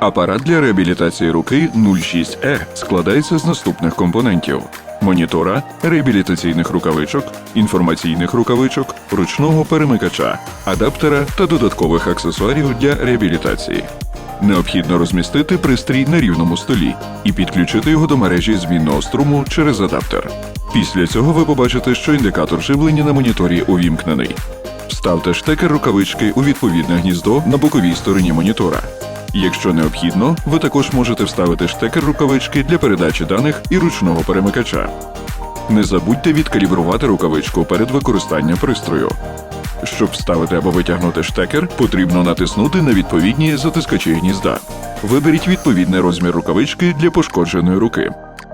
Апарат для реабілітації руки 06E складається з наступних компонентів: монітора, реабілітаційних рукавичок, інформаційних рукавичок, ручного перемикача, адаптера та додаткових аксесуарів для реабілітації. Необхідно розмістити пристрій на рівному столі і підключити його до мережі змінного струму через адаптер. Після цього ви побачите, що індикатор живлення на моніторі увімкнений. Вставте штекер рукавички у відповідне гніздо на боковій стороні монітора. Якщо необхідно, ви також можете вставити штекер рукавички для передачі даних і ручного перемикача. Не забудьте відкалібрувати рукавичку перед використанням пристрою. Щоб вставити або витягнути штекер, потрібно натиснути на відповідні затискачі гнізда. Виберіть відповідний розмір рукавички для пошкодженої руки.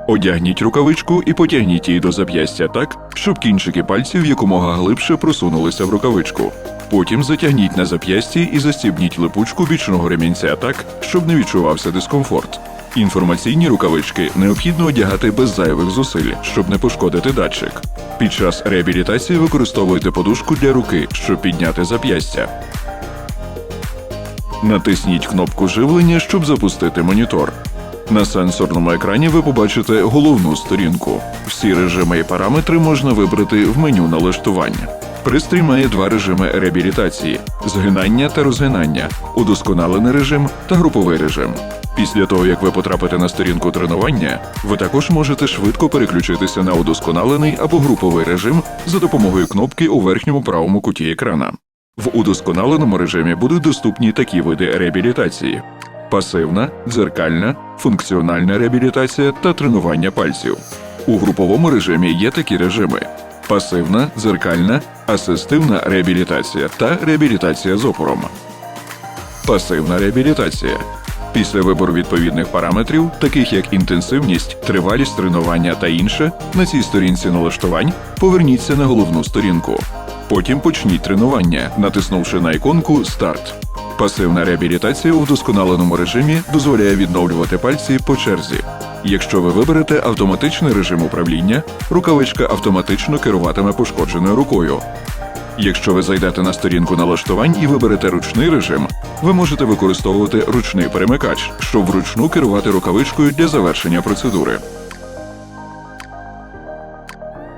Одягніть рукавичку і потягніть її до зап'ястя так, щоб кінчики пальців якомога глибше просунулися в рукавичку. Потім затягніть на зап'ясті і застібніть липучку бічного ремінця так, щоб не відчувався дискомфорт. Інформаційні рукавички необхідно одягати без зайвих зусиль, щоб не пошкодити датчик. Під час реабілітації використовуйте подушку для руки, щоб підняти зап'ястя. Натисніть кнопку живлення, щоб запустити монітор. На сенсорному екрані ви побачите головну сторінку. Всі режими і параметри можна вибрати в меню налаштування. Пристрій має два режими реабілітації: згинання та розгинання, удосконалений режим та груповий режим. Після того, як ви потрапите на сторінку тренування, ви також можете швидко переключитися на удосконалений або груповий режим за допомогою кнопки у верхньому правому куті екрана. В удосконаленому режимі будуть доступні такі види реабілітації: пасивна, дзеркальна, функціональна реабілітація та тренування пальців. У груповому режимі є такі режими: пасивна, дзеркальна, асистивна реабілітація та реабілітація з опором. Пасивна реабілітація. Після вибору відповідних параметрів, таких як інтенсивність, тривалість тренування та інше, на цій сторінці налаштувань поверніться на головну сторінку. Потім почніть тренування, натиснувши на іконку Старт. Пасивна реабілітація у вдосконаленому режимі дозволяє відновлювати пальці по черзі. Якщо ви виберете автоматичний режим управління, рукавичка автоматично керуватиме пошкодженою рукою. Якщо ви зайдете на сторінку налаштувань і виберете ручний режим, ви можете використовувати ручний перемикач, щоб вручну керувати рукавичкою для завершення процедури.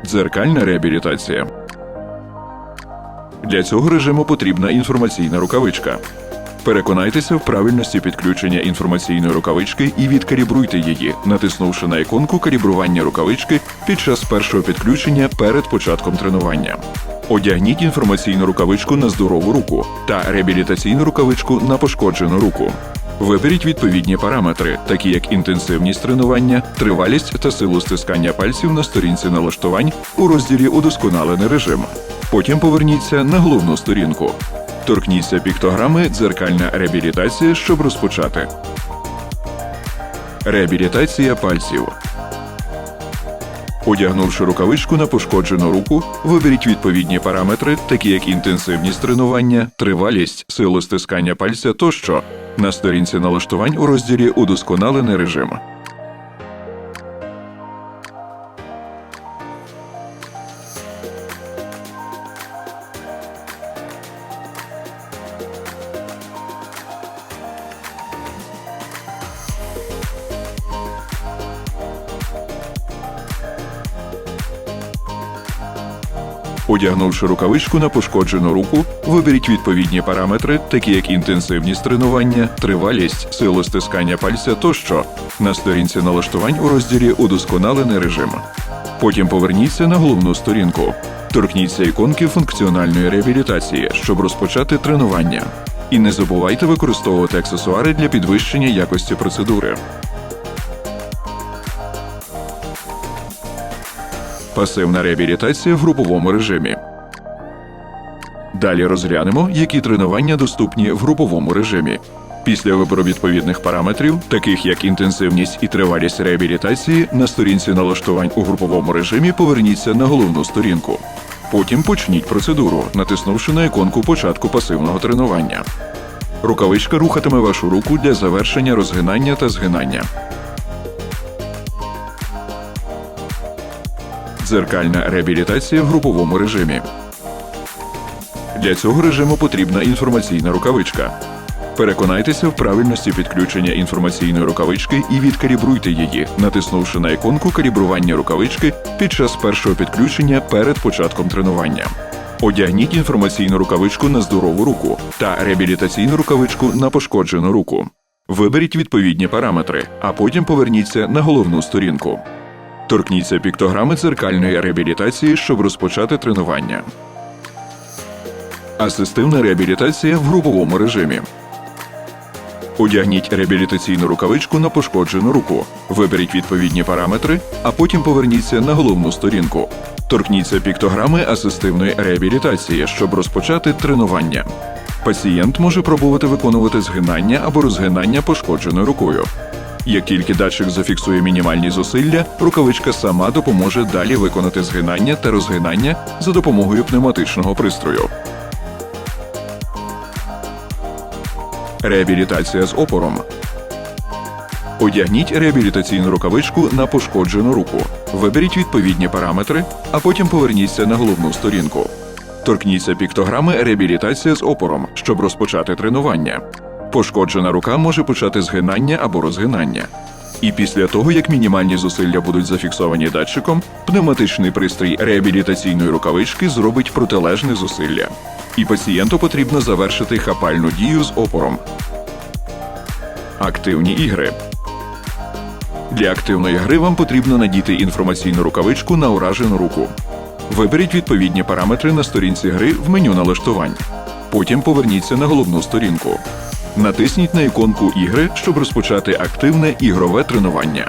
Дзеркальна реабілітація. Для цього режиму потрібна інформаційна рукавичка. Переконайтеся в правильності підключення інформаційної рукавички і відкалібруйте її, натиснувши на іконку калібрування рукавички під час першого підключення перед початком тренування. Одягніть інформаційну рукавичку на здорову руку та реабілітаційну рукавичку на пошкоджену руку. Виберіть відповідні параметри, такі як інтенсивність тренування, тривалість та силу стискання пальців на сторінці налаштувань у розділі Удосконалений режим. Потім поверніться на головну сторінку. Торкніться піктограми Дзеркальна реабілітація, щоб розпочати. Реабілітація пальців. Одягнувши рукавичку на пошкоджену руку, виберіть відповідні параметри, такі як інтенсивність тренування, тривалість, силу стискання пальця тощо на сторінці налаштувань у розділі Удосконалений режим. Одягнувши рукавичку на пошкоджену руку, виберіть відповідні параметри, такі як інтенсивність тренування, тривалість, силу стискання пальця тощо на сторінці налаштувань у розділі Удосконалений режим. Потім поверніться на головну сторінку. Торкніться іконки функціональної реабілітації, щоб розпочати тренування. І не забувайте використовувати аксесуари для підвищення якості процедури. Пасивна реабілітація в груповому режимі. Далі розглянемо, які тренування доступні в груповому режимі. Після вибору відповідних параметрів, таких як інтенсивність і тривалість реабілітації, на сторінці налаштувань у груповому режимі поверніться на головну сторінку. Потім почніть процедуру, натиснувши на іконку початку пасивного тренування. Рукавичка рухатиме вашу руку для завершення розгинання та згинання. Дзеркальна реабілітація в груповому режимі. Для цього режиму потрібна інформаційна рукавичка. Переконайтеся в правильності підключення інформаційної рукавички і відкалібруйте її, натиснувши на іконку калібрування рукавички під час першого підключення перед початком тренування. Одягніть інформаційну рукавичку на здорову руку та реабілітаційну рукавичку на пошкоджену руку. Виберіть відповідні параметри, а потім поверніться на головну сторінку. Торкніться піктограми дзеркальної реабілітації, щоб розпочати тренування. Асистивна реабілітація в груповому режимі. Одягніть реабілітаційну рукавичку на пошкоджену руку. Виберіть відповідні параметри, а потім поверніться на головну сторінку. Торкніться піктограми асистивної реабілітації, щоб розпочати тренування. Пацієнт може пробувати виконувати згинання або розгинання пошкодженою рукою. Як тільки датчик зафіксує мінімальні зусилля, рукавичка сама допоможе далі виконати згинання та розгинання за допомогою пневматичного пристрою. Реабілітація з опором. Одягніть реабілітаційну рукавичку на пошкоджену руку. Виберіть відповідні параметри, а потім поверніться на головну сторінку. Торкніться піктограми реабілітація з опором, щоб розпочати тренування. Пошкоджена рука може почати згинання або розгинання. І після того, як мінімальні зусилля будуть зафіксовані датчиком, пневматичний пристрій реабілітаційної рукавички зробить протилежне зусилля. І пацієнту потрібно завершити хапальну дію з опором. Активні ігри. Для активної гри вам потрібно надіти інформаційну рукавичку на уражену руку. Виберіть відповідні параметри на сторінці гри в меню налаштувань. Потім поверніться на головну сторінку. Натисніть на іконку ігри, щоб розпочати активне ігрове тренування.